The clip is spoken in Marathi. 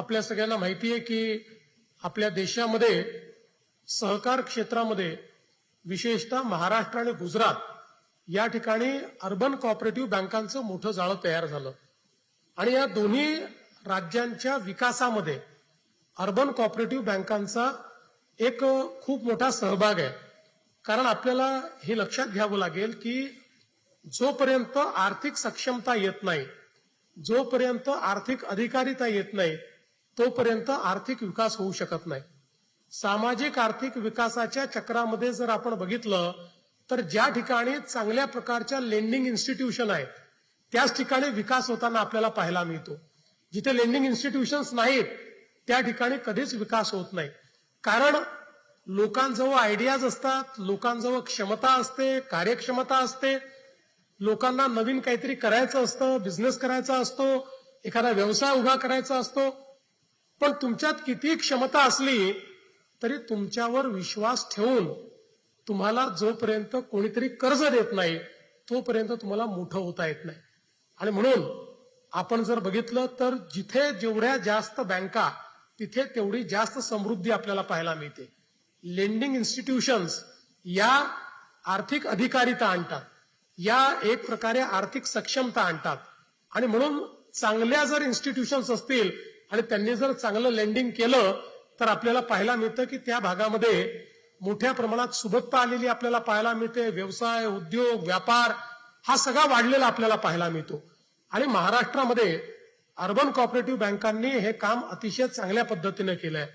आपल्या सगळ्यांना माहिती आहे की आपल्या देशामध्ये सहकार क्षेत्रामध्ये विशेषतः महाराष्ट्र आणि गुजरात या ठिकाणी अर्बन कॉपरेटिव्ह बँकांचं मोठं जाळं तयार झालं. आणि या दोन्ही राज्यांच्या विकासामध्ये अर्बन कॉपरेटिव्ह बँकांचा एक खूप मोठा सहभाग आहे. कारण आपल्याला हे लक्षात घ्यावं लागेल की जोपर्यंत आर्थिक सक्षमता येत नाही जोपर्यंत आर्थिक अधिकारिता येत नाही तोपर्यंत आर्थिक विकास होऊ शकत नाही. सामाजिक आर्थिक विकासाच्या चक्रामध्ये जर आपण बघितलं तर ज्या ठिकाणी चांगल्या प्रकारच्या लेंडिंग इन्स्टिट्यूशन आहेत त्याच ठिकाणी विकास होताना आपल्याला पाहायला मिळतो. जिथे लेंडिंग इन्स्टिट्यूशन्स नाहीत त्या ठिकाणी कधीच विकास होत नाही. कारण लोकांजवळ आयडियाज असतात लोकांजवळ क्षमता असते कार्यक्षमता असते. लोकांना नवीन काहीतरी करायचं असतं बिझनेस करायचा असतो एखादा व्यवसाय उभा करायचा असतो. पण तुमच्यात किती क्षमता असली तरी तुमच्यावर विश्वास ठेवून तुम्हाला जोपर्यंत कोणीतरी कर्ज देत नाही तोपर्यंत तुम्हाला मोठं होता येत नाही. आणि म्हणून आपण जर बघितलं तर जिथे जेवढ्या जास्त बँका तिथे तेवढी जास्त समृद्धी आपल्याला पाहायला मिळते. लेंडिंग इन्स्टिट्यूशन्स या आर्थिक अधिकारिता आणतात. या एक प्रकारे आर्थिक सक्षमता आणतात. आणि म्हणून चांगल्या जर इन्स्टिट्यूशन्स असतील आणि त्यांनी जर चांगलं लेंडिंग केलं तर आपल्याला पाहायला मिळतं की त्या भागामध्ये मोठ्या प्रमाणात सुबत्ता आलेली आपल्याला पाहायला मिळते. व्यवसाय उद्योग व्यापार हा सगळा वाढलेला आपल्याला पाहायला मिळतो. आणि महाराष्ट्रामध्ये अर्बन कॉपरेटिव्ह बँकांनी हे काम अतिशय चांगल्या पद्धतीने केलंय.